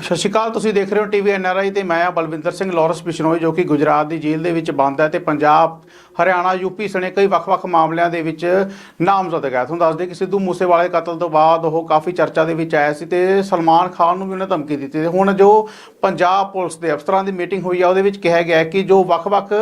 ਸਤਿ ਸ਼੍ਰੀ ਅਕਾਲ, ਤੁਸੀਂ ਦੇਖ ਰਹੇ ਹੋ ਟੀਵੀ ਐਨਆਰਆਈ ਤੇ ਮੈਂ ਆ ਬਲਵਿੰਦਰ ਸਿੰਘ ਲਾਰੈਂਸ ਬਿਸ਼ਨੋਈ, ਜੋ ਕਿ ਗੁਜਰਾਤ ਦੀ ਜੇਲ੍ਹ ਦੇ ਵਿੱਚ ਬੰਦ ਹੈ ਤੇ ਪੰਜਾਬ, ਹਰਿਆਣਾ ਯੂਪੀ ਸਣੇ ਕਈ ਵੱਖ-ਵੱਖ ਮਾਮਲਿਆਂ ਦੇ ਵਿੱਚ ਨਾਮਜ਼ਦ ਹੈ ਤੁਹਾਨੂੰ ਦੱਸਦੇ ਕਿ ਸਿੱਧੂ ਮੂਸੇਵਾਲੇ ਕਤਲ ਤੋਂ ਬਾਅਦ ਉਹ ਕਾਫੀ ਚਰਚਾ ਦੇ ਵਿੱਚ ਆਇਆ ਸੀ ਤੇ ਸਲਮਾਨ ਖਾਨ ਨੂੰ ਵੀ ਉਹਨੇ ਧਮਕੀ ਦਿੱਤੀ ਤੇ ਹੁਣ ਜੋ ਪੰਜਾਬ ਪੁਲਿਸ ਦੇ ਅਫਸਰਾਂ ਦੀ ਮੀਟਿੰਗ ਹੋਈ ਆ, ਉਹਦੇ ਵਿੱਚ ਕਿਹਾ ਗਿਆ ਕਿ ਜੋ ਵੱਖ-ਵੱਖ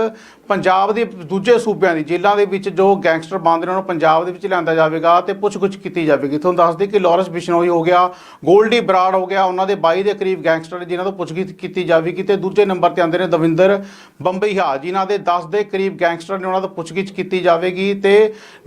ਪੰਜਾਬ ਦੇ ਦੂਜੇ ਸੂਬਿਆਂ ਦੀ ਜੇਲ੍ਹਾਂ ਦੇ ਵਿੱਚ ਜੋ ਗੈਂਗਸਟਰ ਬੰਦ ਨੇ, ਉਹਨਾਂ ਨੂੰ ਪੰਜਾਬ ਦੇ ਵਿੱਚ ਲਿਆਂਦਾ ਜਾਵੇਗਾ ਤੇ ਪੁੱਛਗਿੱਛ ਕੀਤੀ ਜਾਵੇਗੀ। ਤੁਹਾਨੂੰ ਦੱਸਦੇ ਕਿ ਲਾਰੈਂਸ ਬਿਸ਼ਨੋਈ ਹੋ ਗਿਆ, ਗੋਲਡੀ ਬਰਾੜ ਹੋ ਗਿਆ, ਉਹਨਾਂ ਦੇ 22 ਦੇ ਕਰੀਬ ਗੈਂਗਸਟਰ ਜਿਨ੍ਹਾਂ ਤੋਂ ਪੁੱਛਗਿੱਛ ਕੀਤੀ ਜਾਵੇਗੀ ਤੇ ਦੂਜੇ ਨੰਬਰ ਤੇ ਆਉਂਦੇ ਨੇ ਦਵਿੰਦਰ ਬੰਬਈਹਾ ਜਿਨ੍ਹਾਂ ਦੇ 10 ਦੇ ਕਰੀਬ ਗੈਂਗਸਟਰ ਨੇ ਉਹਨਾਂ ਤੋਂ ਪੁੱਛਗਿੱਛ ਕੀਤੀ ਜਾਵੇਗੀ ਤੇ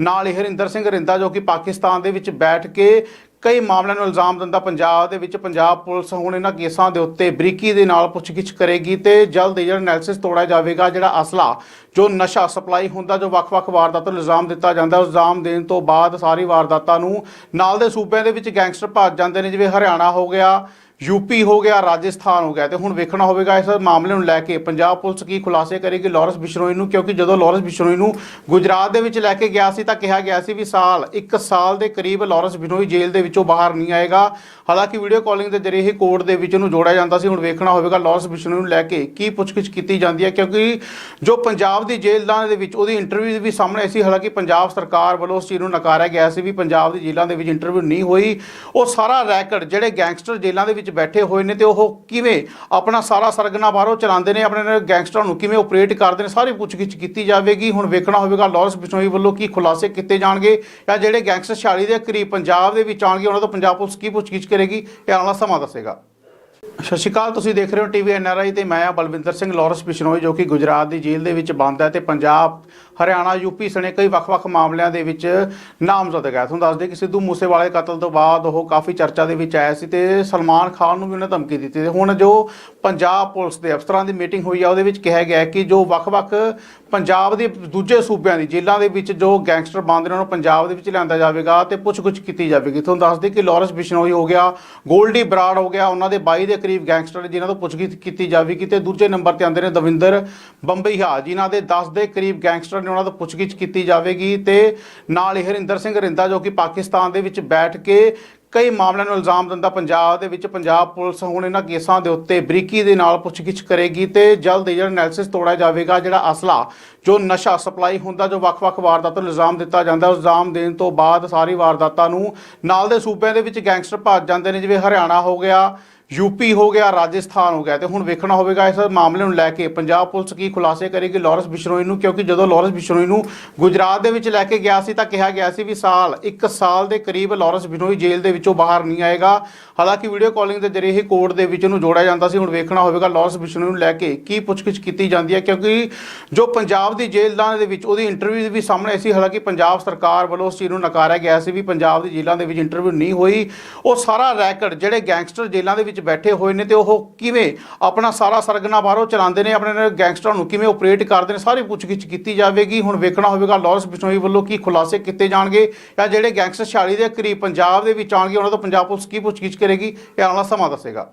ਨਾਲ ਹੀ ਹਰਿੰਦਰ ਸਿੰਘ ਰਿੰਦਾ ਜੋ ਕਿ ਪਾਕਿਸਤਾਨ ਦੇ ਵਿੱਚ ਬੈਠ ਕੇ ਕਈ ਮਾਮਲਿਆਂ ਨੂੰ ਇਲਜ਼ਾਮ ਦਿੰਦਾ ਪੰਜਾਬ ਦੇ ਵਿੱਚ। ਪੰਜਾਬ ਪੁਲਿਸ ਹੁਣ ਇਹਨਾਂ ਕੇਸਾਂ ਦੇ ਉੱਤੇ ਬਰੀਕੀ ਦੇ ਨਾਲ ਪੁੱਛਗਿੱਛ ਕਰੇਗੀ ਤੇ ਜਲਦ ਹੀ ਜਿਹੜਾ ਐਨਾਲਿਸਿਸ ਤੋੜਿਆ ਜਾਵੇਗਾ, ਜਿਹੜਾ ਅਸਲਾ, ਜੋ ਨਸ਼ਾ ਸਪਲਾਈ ਹੁੰਦਾ, ਜੋ ਵੱਖ-ਵੱਖ ਵਾਰਦਾਤਾਂ ਨੂੰ ਇਲਜ਼ਾਮ ਦਿੱਤਾ ਜਾਂਦਾ ਉਸ ਇਲਜ਼ਾਮ ਦੇਣ ਤੋਂ ਬਾਅਦ ਸਾਰੀ ਵਾਰਦਾਤਾਂ ਨੂੰ ਨਾਲ ਦੇ ਸੂਬਿਆਂ ਦੇ ਵਿੱਚ ਗੈਂਗਸਟਰ ਭੱਜ ਜਾਂਦੇ ਨੇ, ਜਿਵੇਂ ਹਰਿਆਣਾ ਹੋ ਗਿਆ ਯੂਪੀ ਹੋ ਗਿਆ, ਰਾਜਸਥਾਨ ਹੋ ਗਿਆ ਤੇ ਹੁਣ ਵੇਖਣਾ ਹੋਵੇਗਾ ਇਸ ਮਾਮਲੇ ਨੂੰ ਲੈ ਕੇ। ਪੰਜਾਬ ਪੁਲਿਸ ਕੀ ਖੁਲਾਸੇ ਕਰੇਗੀ ਲਾਰੈਂਸ ਬਿਸ਼ਨੋਈ ਨੂੰ? ਕਿਉਂਕਿ ਜਦੋਂ ਲਾਰੈਂਸ ਬਿਸ਼ਨੋਈ ਨੂੰ ਗੁਜਰਾਤ ਦੇ ਵਿੱਚ ਲੈ ਕੇ ਗਿਆ ਸੀ ਤਾਂ ਕਿਹਾ ਗਿਆ ਸੀ ਵੀ ਸਾਲ 1 ਸਾਲ ਦੇ ਕਰੀਬ ਲਾਰੈਂਸ ਬਿਸ਼ਨੋਈ ਜੇਲ੍ਹ ਦੇ ਵਿੱਚੋਂ ਬਾਹਰ ਨਹੀਂ ਆਏਗਾ। ਹਾਲਾਂਕਿ ਵੀਡੀਓ ਕਾਲਿੰਗ ਦੇ ਜ਼ਰੀਏ ਹੀ ਕੋਰਟ ਦੇ ਵਿੱਚ ਉਹਨੂੰ ਜੋੜਿਆ ਜਾਂਦਾ ਸੀ। ਹੁਣ ਵੇਖਣਾ ਹੋਵੇਗਾ ਲਾਰੈਂਸ ਬਿਸ਼ਨੋਈ ਨੂੰ ਲੈ ਕੇ ਕੀ ਪੁੱਛਗਿੱਛ ਕੀਤੀ ਜਾਂਦੀ ਹੈ, ਕਿਉਂਕਿ ਜੋ ਪੰਜਾਬ ਦੀ ਜੇਲ੍ਹਾਂ ਦੇ ਵਿੱਚ ਉਹਦੀ ਇੰਟਰਵਿਊ ਵੀ ਸਾਹਮਣੇ ਸੀ। ਹਾਲਾਂਕਿ ਪੰਜਾਬ ਸਰਕਾਰ ਵੱਲੋਂ ਉਸ ਚੀਜ਼ ਨੂੰ ਨਕਾਰਿਆ ਗਿਆ ਸੀ ਵੀ ਪੰਜਾਬ ਦੀ ਜੇਲ੍ਹਾਂ ਦੇ ਵਿੱਚ ਇੰਟਰਵਿਊ ਨਹੀਂ ਹੋਈ। ਉਹ ਸਾਰਾ ਰੈਕਡ ਜਿਹੜੇ ਗੈਂਗਸਟਰ ਜੇਲ੍ਹਾਂ ਦੇ ਵਿੱਚ ਬੈਠੇ ਹੋਏ ਨੇ ਤੇ ਉਹ ਕਿਵੇਂ ਆਪਣਾ ਸਾਰਾ ਸਰਗਨਾ ਬਾਹਰੋਂ ਚਲਾਉਂਦੇ ਨੇ, ਆਪਣੇ ਗੈਂਗਸਟਰਾਂ ਨੂੰ ਕਿਵੇਂ ਆਪਰੇਟ ਕਰਦੇ ਨੇ, ਸਾਰੀ ਪੁੱਛਗਿੱਛ ਕੀਤੀ ਜਾਵੇਗੀ। ਹੁਣ ਵੇਖਣਾ ਹੋਵੇਗਾ ਲਾਰੈਂਸ ਬਿਸ਼ਨੋਈ ਵੱਲੋਂ ਕੀ ਖੁਲਾਸੇ ਕੀਤੇ ਜਾਣਗੇ ਜਾਂ ਜਿਹੜੇ ਗੈਂਗਸਟਰ 46 ਦੇ ਕਰੀਬ ਪੰਜਾਬ ਦੇ ਵਿੱਚ ਆਣਗੇ ਉਹਨਾਂ ਤੋਂ ਪੰਜਾਬ ਪੁਲਿਸ ਕੀ ਪੁੱਛਗਿੱਛ ਕਰੇਗੀ, ਇਹ ਆਉਣ ਵਾਲਾ ਸਮਾਂ ਦੱਸੇਗਾ। ਸਤਿ ਸ਼੍ਰੀ ਅਕਾਲ, ਤੁਸੀਂ ਦੇਖ ਰਹੇ ਹੋ ਟੀਵੀ ਐਨਆਰਆਈ ਤੇ ਮੈਂ ਆ ਬਲਵਿੰਦਰ ਸਿੰਘ ਲਾਰੈਂਸ ਬਿਸ਼ਨੋਈ, ਜੋ ਕਿ ਗੁਜਰਾਤ ਦੀ ਜੇਲ੍ਹ ਦੇ ਵਿੱਚ ਬੰਦ ਹੈ ਤੇ ਪੰਜਾਬ ਹਰਿਆਣਾ ਯੂਪੀ ਸਣੇ ਕਈ ਵੱਖ-ਵੱਖ ਮਾਮਲਿਆਂ ਦੇ ਵਿੱਚ ਨਾਮਜ਼ਦ ਹੈ ਤੁਹਾਨੂੰ ਦੱਸਦੇ ਕਿ ਸਿੱਧੂ ਮੂਸੇਵਾਲੇ ਕਤਲ ਤੋਂ ਬਾਅਦ ਉਹ ਕਾਫੀ ਚਰਚਾ ਦੇ ਵਿੱਚ ਆਇਆ ਸੀ ਤੇ ਸਲਮਾਨ ਖਾਨ ਨੂੰ ਵੀ ਉਹਨੇ ਧਮਕੀ ਦਿੱਤੀ ਤੇ ਹੁਣ ਜੋ ਪੰਜਾਬ ਪੁਲਿਸ ਦੇ ਅਫਸਰਾਂ ਦੀ ਮੀਟਿੰਗ ਹੋਈ ਆ, ਉਹਦੇ ਵਿੱਚ ਕਿਹਾ ਗਿਆ ਕਿ ਜੋ ਵੱਖ-ਵੱਖ ਪੰਜਾਬ ਦੇ ਦੂਜੇ ਸੂਬਿਆਂ ਦੀ ਜੇਲ੍ਹਾਂ ਦੇ ਵਿੱਚ ਜੋ ਗੈਂਗਸਟਰ ਬੰਦ ਨੇ, ਉਹਨਾਂ ਨੂੰ ਪੰਜਾਬ ਦੇ ਵਿੱਚ ਲਿਆਂਦਾ ਜਾਵੇਗਾ ਤੇ ਪੁੱਛਗਿੱਛ ਕੀਤੀ ਜਾਵੇਗੀ। ਤੁਹਾਨੂੰ ਦੱਸਦੇ ਕਿ ਲਾਰੈਂਸ ਬਿਸ਼ਨੋਈ ਹੋ ਗਿਆ, ਗੋਲਡੀ ਬਰਾੜ ਹੋ ਗਿਆ, ਉਹਨਾਂ ਦੇ 22 ਦੇ ਕਰੀਬ ਗੈਂਗਸਟਰ ਨੇ ਜਿਨ੍ਹਾਂ ਤੋਂ ਪੁੱਛਗਿੱਛ ਕੀਤੀ ਜਾਵੇਗੀ ਤੇ ਦੂਜੇ ਨੰਬਰ ਤੇ ਆਉਂਦੇ ਨੇ ਦਵਿੰਦਰ ਬੰਬਈਹਾ ਜਿਨ੍ਹਾਂ ਦੇ 10 ਦੇ ਕਰੀਬ ਗੈਂਗਸਟਰ ਨੇ ਉਹਨਾਂ ਤੋਂ ਪੁੱਛਗਿੱਛ ਕੀਤੀ ਜਾਵੇਗੀ ਤੇ ਨਾਲ ਹੀ ਹਰਿੰਦਰ ਸਿੰਘ ਰਿੰਦਾ ਜੋ ਕਿ ਪਾਕਿਸਤਾਨ ਦੇ ਵਿੱਚ ਬੈਠ ਕੇ ਕਈ ਮਾਮਲਿਆਂ ਨੂੰ ਇਲਜ਼ਾਮ ਦਿੰਦਾ ਪੰਜਾਬ ਦੇ ਵਿੱਚ ਪੰਜਾਬ ਪੁਲਿਸ ਹੁਣ ਇਹਨਾਂ ਕੇਸਾਂ ਦੇ ਉੱਤੇ ਬਰੀਕੀ ਦੇ ਨਾਲ ਪੁੱਛਗਿੱਛ ਕਰੇਗੀ ਤੇ ਜਲਦ ਹੀ ਜਿਹੜਾ ਐਨਾਲਿਸਿਸ ਤੋੜਿਆ ਜਾਵੇਗਾ, ਜਿਹੜਾ ਅਸਲਾ, ਜੋ ਨਸ਼ਾ ਸਪਲਾਈ ਹੁੰਦਾ, ਜੋ ਵੱਖ-ਵੱਖ ਵਾਰਦਾਤਾਂ ਨੂੰ ਇਲਜ਼ਾਮ ਦਿੱਤਾ ਜਾਂਦਾ ਉਸ ਇਲਜ਼ਾਮ ਦੇਣ ਤੋਂ ਬਾਅਦ ਸਾਰੀ ਵਾਰਦਾਤਾਂ ਨੂੰ ਨਾਲ ਦੇ ਸੂਬਿਆਂ ਦੇ ਵਿੱਚ ਗੈਂਗਸਟਰ ਭੱਜ ਜਾਂਦੇ ਨੇ, ਜਿਵੇਂ ਹਰਿਆਣਾ ਹੋ ਗਿਆ ਯੂਪੀ ਹੋ ਗਿਆ, ਰਾਜਸਥਾਨ ਹੋ ਗਿਆ ਤੇ ਹੁਣ ਵੇਖਣਾ ਹੋਵੇਗਾ ਇਸ ਮਾਮਲੇ ਨੂੰ ਲੈ ਕੇ। ਪੰਜਾਬ ਪੁਲਿਸ ਕੀ ਖੁਲਾਸੇ ਕਰੇਗੀ ਲਾਰੈਂਸ ਬਿਸ਼ਨੋਈ ਨੂੰ? ਕਿਉਂਕਿ ਜਦੋਂ ਲਾਰੈਂਸ ਬਿਸ਼ਨੋਈ ਨੂੰ ਗੁਜਰਾਤ ਦੇ ਵਿੱਚ ਲੈ ਕੇ ਗਿਆ ਸੀ ਤਾਂ ਕਿਹਾ ਗਿਆ ਸੀ ਵੀ ਸਾਲ 1 ਸਾਲ ਦੇ ਕਰੀਬ ਲਾਰੈਂਸ ਬਿਸ਼ਨੋਈ ਜੇਲ੍ਹ ਦੇ ਵਿੱਚੋਂ ਬਾਹਰ ਨਹੀਂ ਆਏਗਾ। ਹਾਲਾਂਕਿ ਵੀਡੀਓ ਕਾਲਿੰਗ ਦੇ ਜ਼ਰੀਏ ਹੀ ਕੋਰਟ ਦੇ ਵਿੱਚ ਉਹਨੂੰ ਜੋੜਿਆ ਜਾਂਦਾ ਸੀ। ਹੁਣ ਵੇਖਣਾ ਹੋਵੇਗਾ ਲਾਰੈਂਸ ਬਿਸ਼ਨੋਈ ਨੂੰ ਲੈ ਕੇ ਕੀ ਪੁੱਛਗਿੱਛ ਕੀਤੀ ਜਾਂਦੀ ਹੈ, ਕਿਉਂਕਿ ਜੋ ਪੰਜਾਬ ਦੀ ਜੇਲ੍ਹਾਂ ਦੇ ਵਿੱਚ ਉਹਦੀ ਇੰਟਰਵਿਊ ਵੀ ਸਾਹਮਣੇ ਸੀ। ਹਾਲਾਂਕਿ ਪੰਜਾਬ ਸਰਕਾਰ ਵੱਲੋਂ ਉਸ ਚੀਜ਼ ਨੂੰ ਨਕਾਰਿਆ ਗਿਆ ਸੀ ਵੀ ਪੰਜਾਬ ਦੀ ਜੇਲ੍ਹਾਂ ਦੇ ਵਿੱਚ ਇੰਟਰਵਿਊ ਨਹੀਂ ਹੋਈ। ਉਹ ਸਾਰਾ ਰੈਕਡ ਜਿਹੜੇ ਗੈਂਗਸਟਰ ਜੇਲ੍ਹਾਂ ਦੇ ਵਿੱਚ ਬੈਠੇ ਹੋਏ ਨੇ ਤੇ ਉਹ ਕਿਵੇਂ ਆਪਣਾ ਸਾਰਾ ਸਰਗਨਾ ਬਾਹਰੋਂ ਚਲਾਉਂਦੇ ਨੇ, ਆਪਣੇ ਗੈਂਗਸਟਰਾਂ ਨੂੰ ਕਿਵੇਂ ਆਪਰੇਟ ਕਰਦੇ ਨੇ, ਸਾਰੀ ਪੁੱਛਗਿੱਛ ਕੀਤੀ ਜਾਵੇਗੀ। ਹੁਣ ਵੇਖਣਾ ਹੋਵੇਗਾ ਲਾਰੈਂਸ ਬਿਸ਼ਨੋਈ ਵੱਲੋਂ ਕੀ ਖੁਲਾਸੇ ਕੀਤੇ ਜਾਣਗੇ ਜਾਂ ਜਿਹੜੇ ਗੈਂਗਸਟਰ 46 ਦੇ ਕਰੀਬ ਪੰਜਾਬ ਦੇ ਵਿੱਚ ਆਣਗੇ ਉਹਨਾਂ ਤੋਂ ਪੰਜਾਬ ਪੁਲਿਸ ਕੀ ਪੁੱਛਗਿੱਛ ਕਰੇਗੀ, ਇਹ ਆਉਣ ਵਾਲਾ ਸਮਾਂ ਦੱਸੇਗਾ।